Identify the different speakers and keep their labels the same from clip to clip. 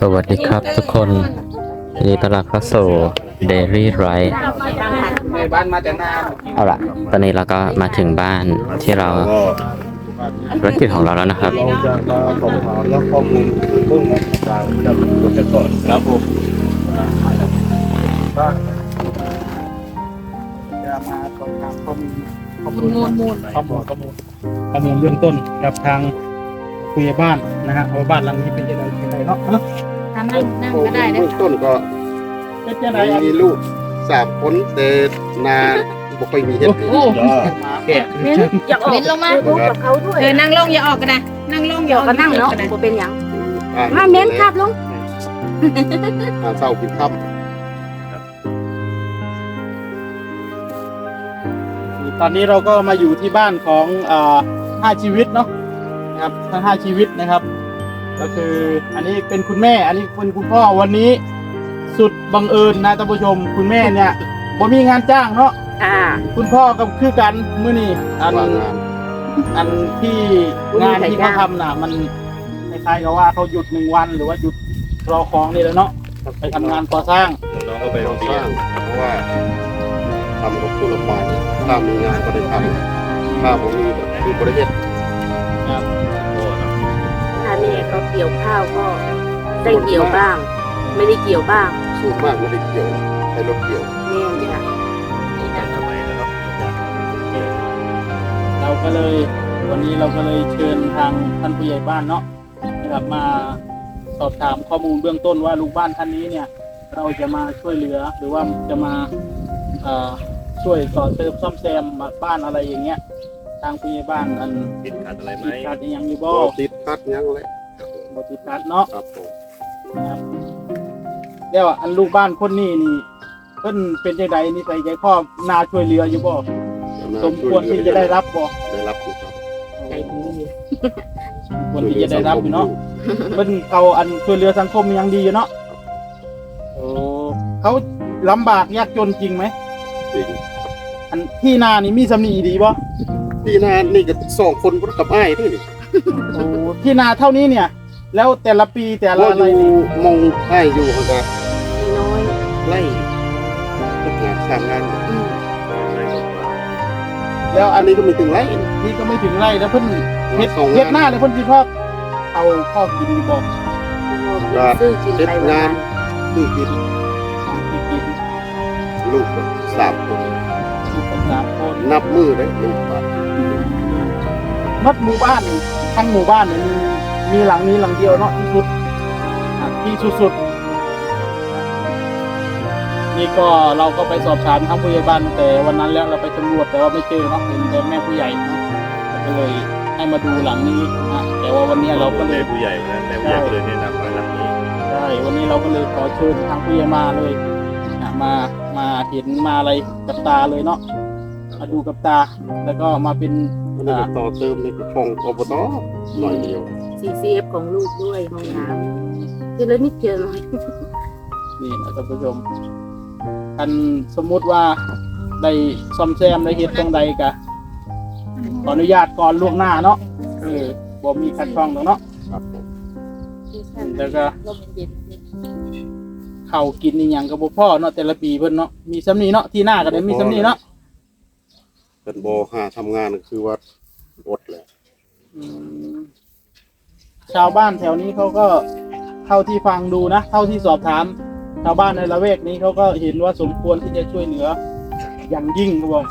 Speaker 1: สวัสดีครับทุกคนยินดีต้อนรับเข้าสู่ Daily Right
Speaker 2: ในบ้านมาแต่นา
Speaker 1: เอาล่ะ ตอนนี้เราก็มาถึงบ้านที่เราภารกิจของเราแล้วนะครับ
Speaker 3: เราจะมาสอบถามและข้อมูลเบื้องต้นจากผู้จัดการก่อนครับผม
Speaker 2: ก็จะมาสอบถามข้อมูลข้อมูลมูลข้อมูลข้อมูลข้อมูลเบื้องต้นกับทาง ผู้ใหญ่บ้านนะฮะว่าบ้านหลังนี้เป็นยังไงเป็นยังไงเนาะ
Speaker 4: ทำนั่งนั่งก็ได้นะ
Speaker 3: เบื้องต้นก็
Speaker 2: เป็นยังไงอะ
Speaker 3: มีลูกสามคนแต่นาบ่ค่อยมีเห็ด
Speaker 2: โอ้โหแก่
Speaker 4: เน้นอย่าออก
Speaker 5: เว้นลงมา
Speaker 4: พูดกับเขาด้วย
Speaker 5: เออนั่งลงอย่าออกกันนะนั่งลงอย่า
Speaker 4: เดี๋ย
Speaker 5: อ
Speaker 4: ว
Speaker 5: อก
Speaker 4: ก็นั่งเนาะ
Speaker 5: กั
Speaker 4: บ่เป็นหยัง
Speaker 3: อ่
Speaker 4: มาเม้นครับลุง
Speaker 3: หาเศร้ากินค่
Speaker 2: ตอนนี้เราก็มาอยู่ที่บ้านของอ่าห้าชีวิตเนาะ นะครับ ทั้งห้าชีวิตนะครับ ก็คืออันนี้เป็นคุณแม่ อันนี้เป็นคุณพ่อวันนี้ สุดบังเอิญนะท่านผู้ชม คุณแม่เนี่ยบ่มีงานจ้างเนาะ
Speaker 4: อ่า
Speaker 2: คุณพ่อกับคือกันมื้อนี้อันำ
Speaker 3: ว่างาน
Speaker 2: อันที่งานที่เขาทำน่ะ มันคล้ายๆกับว่าเขาหยุดหนึ่งวันหรือว่าหยุดรอของนี่แหละเนาะไปทำงานก่อสร้าง
Speaker 3: น้องก็ไปโรงเรียนเพราะว่าทำกับผู้ละบายถ้ามีงานก็ได้ทำถ้าผมมีแบบคือประเทศ
Speaker 4: ถ้าแม่เขาเกี่ยวข้าวก็ได้เกี่ยวบ้าง ไม่ได้เกี่ยวบ้าง
Speaker 3: สูงมากไม่ได้เกี่ยวให้รถเกี่ยว
Speaker 4: แม่จ้ะ
Speaker 2: เราก็เลยวันนี้เราก็เลยเชิญทางท่านผู้ใหญ่บ้านเนาะนะครับมาสอบถามข้อมูลเบื้องต้นว่าลูกบ้านท่านนี้เนี่ย เราจะมาช่วยเหลือหรือว่าจะมาเอ่อช่วยต่อเติมซ่อมแซมบ้านอะไรอย่างเงี้ย ทางผู้ใหญ่บ้านอัน
Speaker 3: ติดขัดอะไรไหม
Speaker 2: ติดขัดอิหยังอยู่บ่
Speaker 3: ก็ติดขัดยังเลย
Speaker 2: บ่ติดขัดเนาะ
Speaker 3: ครับผม
Speaker 2: ครับแล้วอันลูกบ้านคนนี้นี่เพิ่นเป็นจังไดนิสัยใจคอนาช่วยเหลืออยู่บ่สมควรที่จะได้รับบ่
Speaker 3: ได้รับอยู่ครับ
Speaker 4: ใจดี
Speaker 2: ควรที่จะได้รับอยู่เนาะเพิ่นเขาอันช่วยเหลือสังคมยังดีอยู่เนาะโอ้เขาลำบากยากจนจริงไหม
Speaker 3: จริง
Speaker 2: อันที่นานี่มีสำนีดีบ่
Speaker 3: พี่นานี่ก็สองคนก็กับไอ้ายนี่นี่
Speaker 2: โอ้ที่นาเท่านี้เนี่ย แล้วแต่ละปีแต่ละ
Speaker 3: ว่า
Speaker 2: อะไร
Speaker 3: อยู่
Speaker 2: นี่
Speaker 3: มองไอ้ายอยู่เขาก็
Speaker 4: น้อย
Speaker 3: ไล่ทำงานสร้างงาน
Speaker 4: ๆอืม
Speaker 2: แล้ว
Speaker 3: อั
Speaker 2: อั
Speaker 3: น
Speaker 2: น
Speaker 3: นี้ก็ไม่ถึงไล่
Speaker 2: นี้ก็ไม่ถึงไร่แล้วเพิ่นเฮ็ด
Speaker 3: สอง
Speaker 2: เฮ็ดห
Speaker 3: งา
Speaker 2: น้านเลยเพิ่นสิพ่อเอาพ่อกินอยู่บ่
Speaker 4: ซื้อกิน
Speaker 3: เฮ็ด
Speaker 4: ไป
Speaker 3: งา
Speaker 4: วันน
Speaker 3: คือกิน
Speaker 2: สิกิน
Speaker 3: ลูกสามคน
Speaker 2: อยู่กันสามคน
Speaker 3: นับมือเลยลูกครับ
Speaker 2: มัดหมู่บ้านทั้งหมู่บ้านเนี่ยมี มีหลังนี้หลังเดียวเนาะที่สุดอะที่สุดๆนี่ก็เราก็ไปสอบถามทั้งผู้ใหญ่บ้านแต่วันนั้นแล้วเราไปสำรวจแต่ว่าไม่เจอเนาะเห็นแต่แม่ผู้ใหญ่เนาะก็เลยให้มาดูหลังนี้นะแต่ว่าวันนี้เราก็เลย
Speaker 6: ผู้ใหญ่วันนั้นแต่ผู้ใหญ่ก็เลยแนะนำมาหลังนี้
Speaker 2: ใช่วันนี้เราก็เลยขอเชิญทางผู้ใหญ่มาเลยอะมามาเห็นมาอะไรกับตาเลยเนาะ มาดูกับตา แล้วก็มาเป็น
Speaker 3: อันนี้ก็ต่อเติมในช่องอบตหน่อยเดียว
Speaker 4: ซีซีเอฟของลูกด้วยห้องน้ำคือเลยนิดเดียวหน่อย
Speaker 2: นี่นะท่านผู้ชมอันสมมุติว่าได้ซ่อมแซมได้เฮ็ดตรงใดกะขออนุญาตก่อนล่วงหน้าเนาะเออบ่มีขัดข้องหรอกเนาะ
Speaker 3: ครับผม
Speaker 2: แล้วก็ข้าวกินอีหยังก็บ่พอเนาะแต่ละปีเพิ่นเนาะมีสำนีเนาะที่หน้าก็ได้มีสำนีเนาะ
Speaker 3: เป็นโบหาทำงานก็คือว่าอดเลย
Speaker 2: อืมชาวบ้านแถวนี้เขาก็เท่าที่ฟังดูนะ เท่าที่สอบถาม ชาวบ้านในละแวกนี้เขาก็เห็นว่าสมควรที่จะช่วยเหลือ อย่างยิ่งครับผม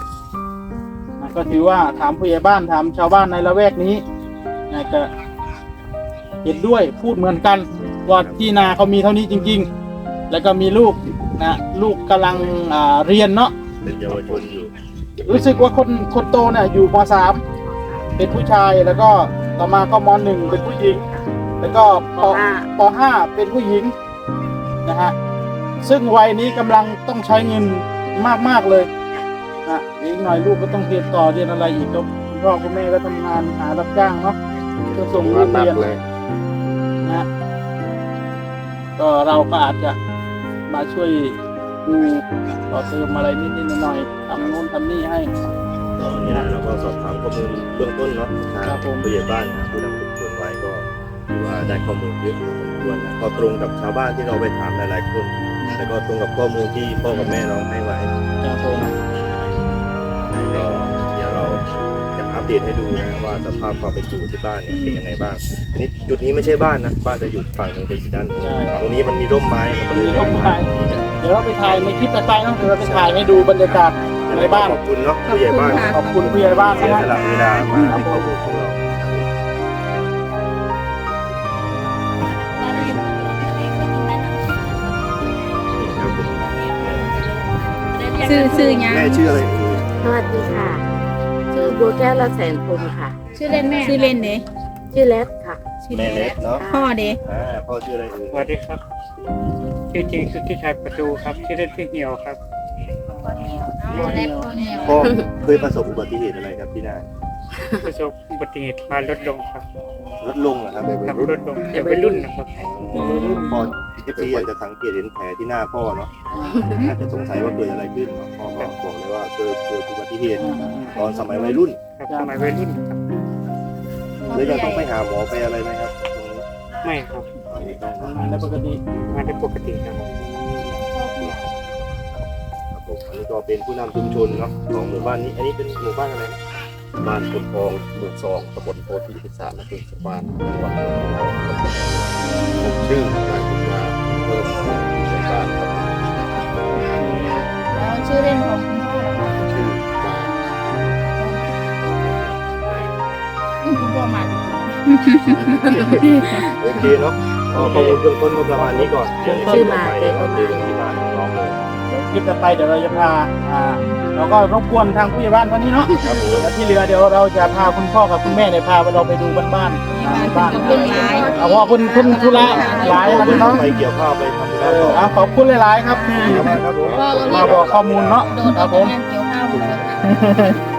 Speaker 2: นะก็ถือว่าถามผู้ใหญ่บ้านถามชาวบ้านในละแวกนี้นะก็เห็นด้วยพูดเหมือนกันว่าที่นาเขามีเท่านี้จริง ๆ แล้วก็มีลูกนะลูกกำลังอ่าเรียนเนาะ
Speaker 6: เป็นเยาวชนอยู่
Speaker 2: รู้สึกว่าคนคนโตเนี่ยอยู่มสามเป็นผู้ชายแล้วก็ต่อมาก็มหนึ่งเป็นผู้หญิง แล้วก็ป
Speaker 4: ห้า
Speaker 2: ปห้าเป็นผู้หญิงนะฮะซึ่งวัยนี้กำลังต้องใช้เงินมากมากๆเลยนะอีกหน่อยลูกก็ต้องเรียนต่อเรียนอะไรอีกก็คุณพ่อคุณแม่ก็ทำงานหารับจ้างเนาะจะส่งลู
Speaker 3: งาน
Speaker 2: ก
Speaker 3: หนัก
Speaker 2: เรียน
Speaker 3: เลย
Speaker 2: นะฮะก็เราก็อาจจะมาช่วยดู ต่อเติมอะไรนิดๆหน่อยๆทำโน่นทำนี่ให้
Speaker 6: ตอนนี้เราก็สอบถามข้อมูลเบื้องต้นเนาะทาง
Speaker 2: ครับผม
Speaker 6: ผู้ใหญ่บ้านนะผู้นำชุมชนไว้ก็ถือว่าได้ข้อมูลเยอะด่วนนะก็ตรงกับชาวบ้านที่เราไปถามหลายๆคนแล้วก็ตรงกับข้อมูลที่พ่อกับแม่น้องให้ไว้
Speaker 2: ครับผม
Speaker 6: เดตให้ดูนะว่าสภาพความเป็นอยู่ที่บ้านเนี่ยเป็นยังไงบ้างอันนี้จุดนี้ไม่ใช่บ้านนะบ้านจะอยู่ฝั่งหนึงจะอยู่ด้านนู้นตรงนี้มันมีร่มไม้มันก็เลย
Speaker 2: มีร่มไม้เดี๋ยวเราไปถ่ายในคลิปต่อไปเนาะเดี๋ยวเราไปถ่ายให้ดูบรรยากาศในบ้าน
Speaker 6: ขอบคุณเนาะผู้ใหญ่บ้าน
Speaker 2: ขอบคุณผู้ใหญ่บ้าน
Speaker 6: เสีย
Speaker 2: นะ
Speaker 6: สละเวลามาให้ข้อมูลของเรา
Speaker 5: ซื้อซื้อยัง
Speaker 6: แม่ชื่ออะไรเอ่ย
Speaker 4: สวัสดีค่ะ ชื่อบัวแก้วละแสนพรหมค่ะ
Speaker 5: ชื่อเล่นแม่ชื่อเล่นเด้
Speaker 4: ชื่อเล็กค่ะ
Speaker 5: ชื่อ
Speaker 6: แม่
Speaker 5: เล่น
Speaker 6: เล็กเนาะ
Speaker 5: พ่อเด้
Speaker 6: อ่าพ่อชื่ออะไรเอ่ย
Speaker 7: สวัสดีครับชื่อจริงสุทธิชัยประตูครับชื่อเล่นชื่อเหี่ยวครับ
Speaker 5: พ่อเล็กพ่อแนว
Speaker 6: พ่อเคยประสบอุบัติเหตุอะไรครับที่น่า
Speaker 7: ประสบอุบัติเหตุมาลดลงครับ
Speaker 6: รถลงเหรอครับ
Speaker 7: ขับรถลงอย่าไปรุ่นนะครับ
Speaker 6: พ่อ เอฟซีอาจจะสังเกตเห็นแผลที่หน้าพ่อเนาะอาจจะสงสัยว่าเกิดอะไรขึ้นเนาะพ่อก็บอกเลยว่าเกิดเกิดอุบัติเหตุตอนสมัยวัยรุ่น
Speaker 7: ครับสมัยวัยรุ่นครับ
Speaker 6: เลยจะต้องไปหาหมอไปอะไรไหมครับตรงนี้
Speaker 7: ไม่ครับ
Speaker 6: อันนี้ต้องนะ
Speaker 2: ในปกติ
Speaker 7: มาได้ปกติครับ
Speaker 6: ครับผมอันนี้ก็เป็นผู้นำชุมชนเนาะของหมู่บ้านนี้ อันนี้เป็นหมู่บ้านอะไรนะ
Speaker 3: บ้านคนทองหมู่สองตำบลโพธิพิสารอำเภอสวานจังหวัดนครปฐมผมชื่อนายบุญมาเพิ่มผู้ ใหญ่บ้านครับ
Speaker 5: แล้วชื่อเล่นของคุณพ่อเหรอคะ
Speaker 3: ชื่อมา
Speaker 5: คุณพ่อมา
Speaker 6: โอเคเนาะก็ข้อมูลเบื้องต้นก็ประมาณนี้ก่อนเดี๋ยวในคลิปต่อไปเราก็เจอที่บ้าน
Speaker 2: คลิปต่อไปเดี๋ยวเราจะพาอ่าเราก็รบกวนทางผู้ใหญ่บ้านวันนี้เนาะ
Speaker 6: ครับผม
Speaker 2: แล้วที่เหลือเดี๋ยวเราจะพาคุณพ่อกับคุณแม่เนี่ยพาไปเราไปดูบ้านบ้านๆในบ้าน
Speaker 5: ขอบคุณหลาย
Speaker 2: เอาว่าคุณคุณธุระหลายวันนี้เนาะ
Speaker 6: ไปเกี่ยวข้าวไปทำ
Speaker 2: เอ
Speaker 6: ร้าน
Speaker 2: อ
Speaker 6: ต่อ
Speaker 2: เอาขอบคุณหลาย ๆ ครับที่
Speaker 6: ครับผม
Speaker 5: พ่อก็
Speaker 2: มาบอกข้อมูลเนาะ
Speaker 5: โดน
Speaker 2: ครับผม
Speaker 5: เกี่ยวข้าวหมดเลย